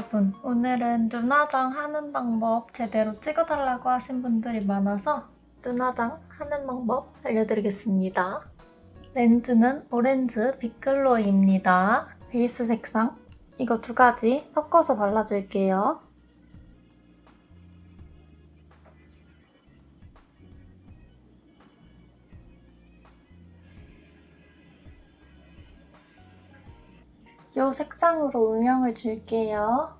여러분, 오늘은 눈화장 하는 방법 제대로 찍어달라고 하신 분들이 많아서 눈화장 하는 방법 알려드리겠습니다. 렌즈는 오렌지 빅글로이입니다. 베이스 색상 이거 두 가지 섞어서 발라줄게요. 이 색상으로 음영을 줄게요.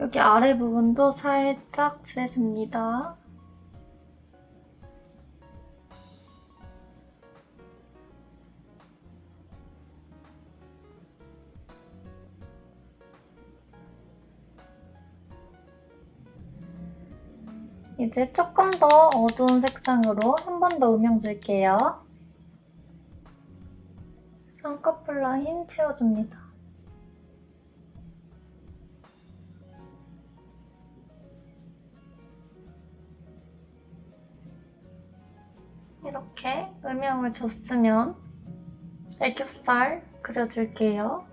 여기 아래 부분도 살짝 칠해줍니다. 이제 조금 더 어두운 색상으로 한 번 더 음영 줄게요. 쌍꺼풀 라인 채워줍니다. 음영을 줬으면 애교살 그려줄게요.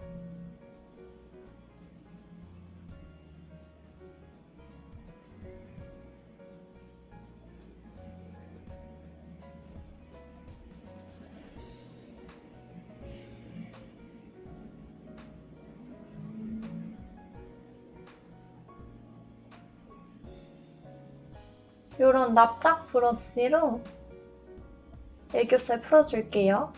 이런 납작 브러쉬로 애교살 풀어줄게요.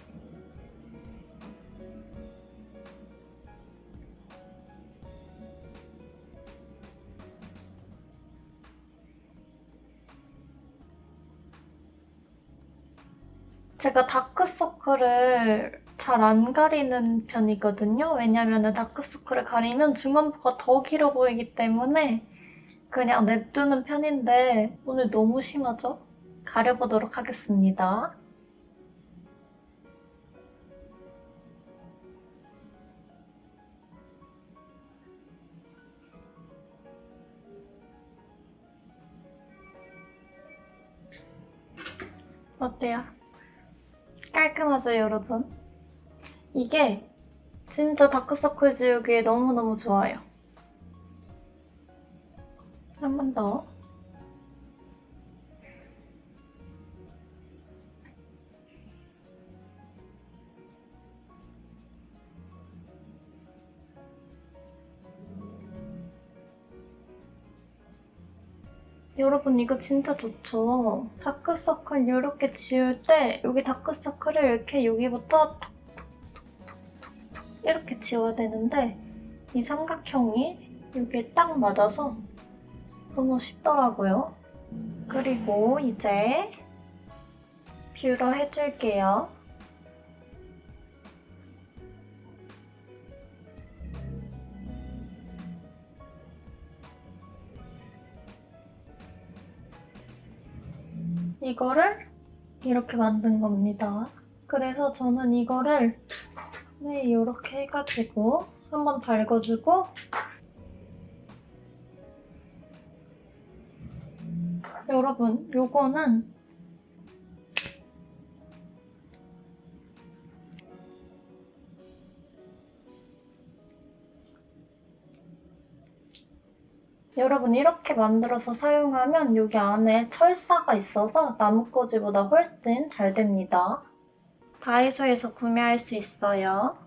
제가 다크서클을 잘 안 가리는 편이거든요. 왜냐면 다크서클을 가리면 중안부가 더 길어 보이기 때문에 그냥 냅두는 편인데 오늘 너무 심하죠? 가려보도록 하겠습니다. 어때요? 깔끔하죠, 여러분? 이게 진짜 다크서클 지우기에 너무너무 좋아요. 한 번 더. 여러분 이거 진짜 좋죠? 다크서클 이렇게 지울 때 여기 다크서클을 이렇게 여기부터 톡톡톡톡톡 이렇게 지워야 되는데 이 삼각형이 여기에 딱 맞아서 너무 쉽더라고요. 그리고 이제 뷰러 해줄게요. 이거를 이렇게 만든 겁니다. 그래서 저는 이거를 네, 이렇게 해가지고 한번 달궈주고 여러분, 요거는 여러분 이렇게 만들어서 사용하면 여기 안에 철사가 있어서 나뭇가지보다 훨씬 잘 됩니다. 다이소에서 구매할 수 있어요.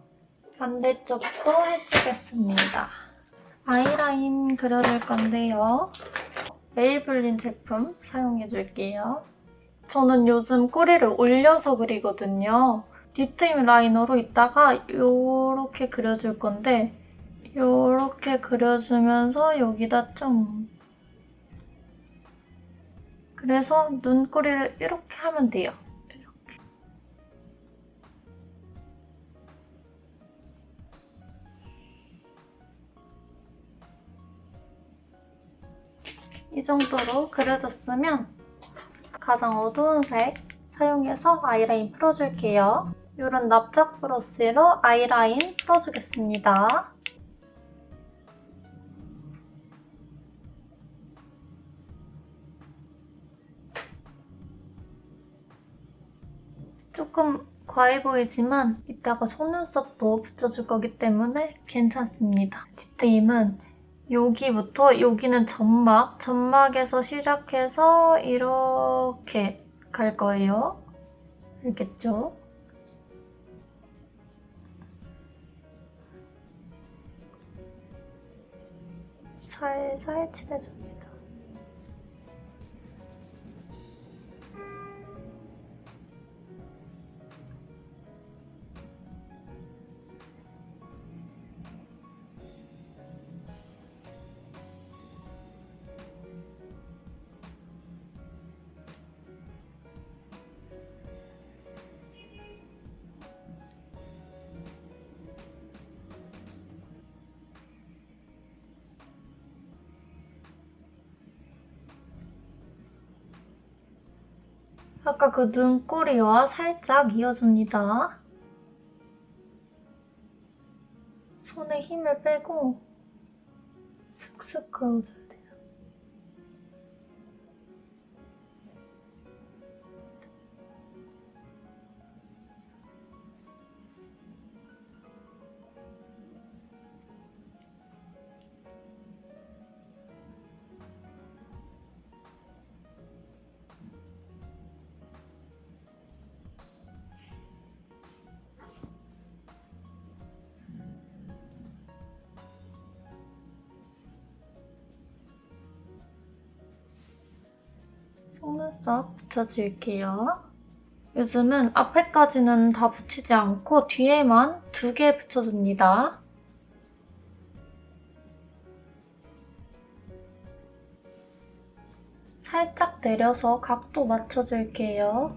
반대쪽도 해주겠습니다. 아이라인 그려줄 건데요. 메이블린 제품 사용해줄게요. 저는 요즘 꼬리를 올려서 그리거든요. 뒤트임 라이너로 이따가 이렇게 그려줄 건데 이렇게 그려주면서 여기다 좀 그래서 눈꼬리를 이렇게 하면 돼요. 이렇게. 이 정도로 그려줬으면 가장 어두운 색 사용해서 아이라인 풀어줄게요. 이런 납작 브러쉬로 아이라인 풀어주겠습니다. 조금 과해 보이지만 이 이따가 속눈썹도 붙여줄 거기 때문에 괜찮습니다. 디테임은 여기부터 여기는 점막, 점막에서 시작해서 이렇게 갈 거예요. 알겠죠? 살살 칠해줍니다. 아까 그 눈꼬리와 살짝 이어줍니다. 손에 힘을 빼고 슥슥 그어줘야 돼요. 속눈썹 붙여줄게요. 요즘은 앞에까지는 다 붙이지 않고 뒤에만 두 개 붙여줍니다. 살짝 내려서 각도 맞춰줄게요.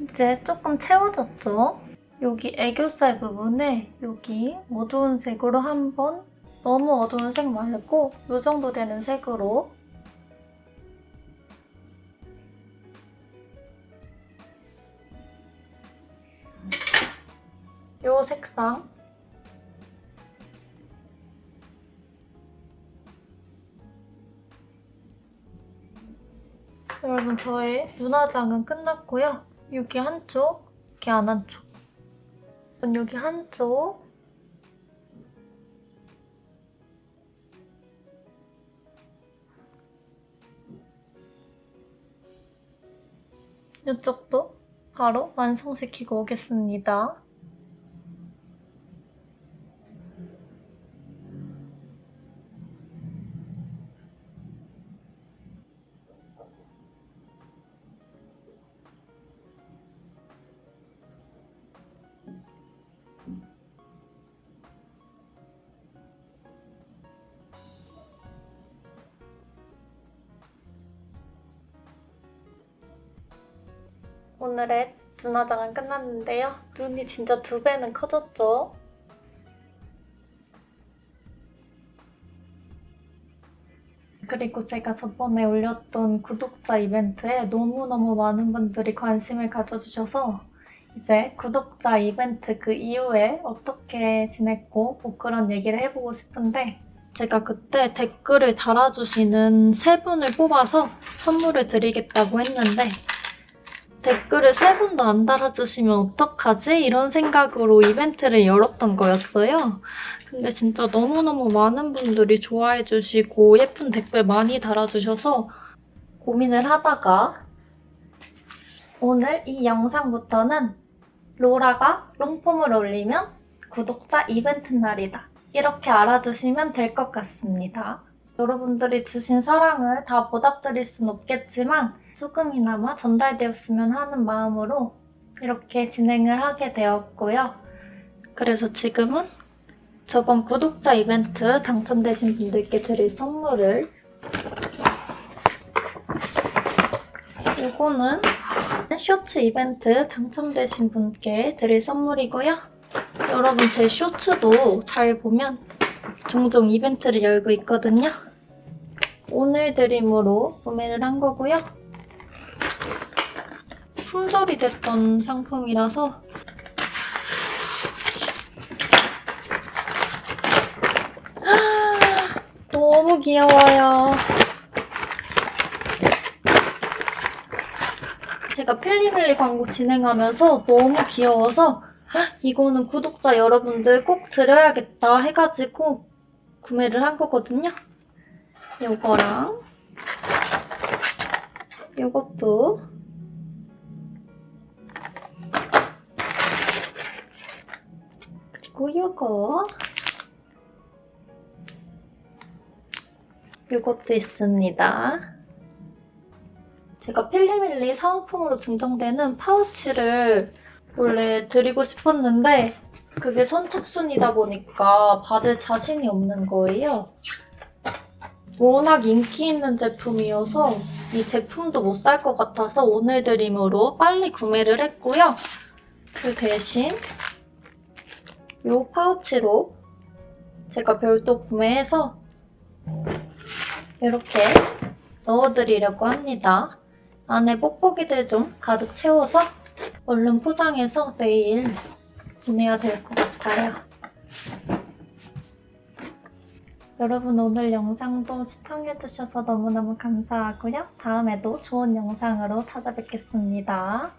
이제 조금 채워졌죠? 여기 애교살 부분에 여기 어두운 색으로 한번 너무 어두운 색 말고 이 정도 되는 색으로 색상 여러분 저의 눈화장은 끝났고요. 여기 한쪽, 여기 안 한쪽. 여기 한쪽 이쪽도 바로 완성시키고 오겠습니다. 오늘의 눈 화장은 끝났는데요. 눈이 진짜 두 배는 커졌죠? 그리고 제가 저번에 올렸던 구독자 이벤트에 너무너무 많은 분들이 관심을 가져주셔서 이제 구독자 이벤트 그 이후에 어떻게 지냈고 뭐 그런 얘기를 해보고 싶은데 제가 그때 댓글을 달아주시는 세 분을 뽑아서 선물을 드리겠다고 했는데 댓글을 세 분도 안 달아주시면 어떡하지? 이런 생각으로 이벤트를 열었던 거였어요. 근데 진짜 너무너무 많은 분들이 좋아해주시고 예쁜 댓글 많이 달아주셔서 고민을 하다가 오늘 이 영상부터는 로라가 롱폼을 올리면 구독자 이벤트 날이다. 이렇게 알아두시면 될 것 같습니다. 여러분들이 주신 사랑을 다 보답드릴 순 없겠지만 조금이나마 전달되었으면 하는 마음으로 이렇게 진행을 하게 되었고요. 그래서 지금은 저번 구독자 이벤트 당첨되신 분들께 드릴 선물을 이거는 쇼츠 이벤트 당첨되신 분께 드릴 선물이고요. 여러분 제 쇼츠도 잘 보면 종종 이벤트를 열고 있거든요. 오늘 드림으로 구매를 한 거고요. 품절이 됐던 상품이라서 너무 귀여워요. 제가 필리밀리 광고 진행하면서 너무 귀여워서 헉, 이거는 구독자 여러분들 꼭 드려야겠다 해가지고 구매를 한 거거든요. 요거랑 요것도 그리고 요거 요것도 있습니다. 제가 필리밀리 사은품으로 증정되는 파우치를 원래 드리고 싶었는데 그게 선착순이다 보니까 받을 자신이 없는 거예요. 워낙 인기 있는 제품이어서 이 제품도 못 살 것 같아서 오늘 드림으로 빨리 구매를 했고요. 그 대신 이 파우치로 제가 별도 구매해서 이렇게 넣어드리려고 합니다. 안에 뽁뽁이들 좀 가득 채워서 얼른 포장해서 내일 보내야 될 것 같아요. 여러분 오늘 영상도 시청해주셔서 너무너무 감사하고요. 다음에도 좋은 영상으로 찾아뵙겠습니다.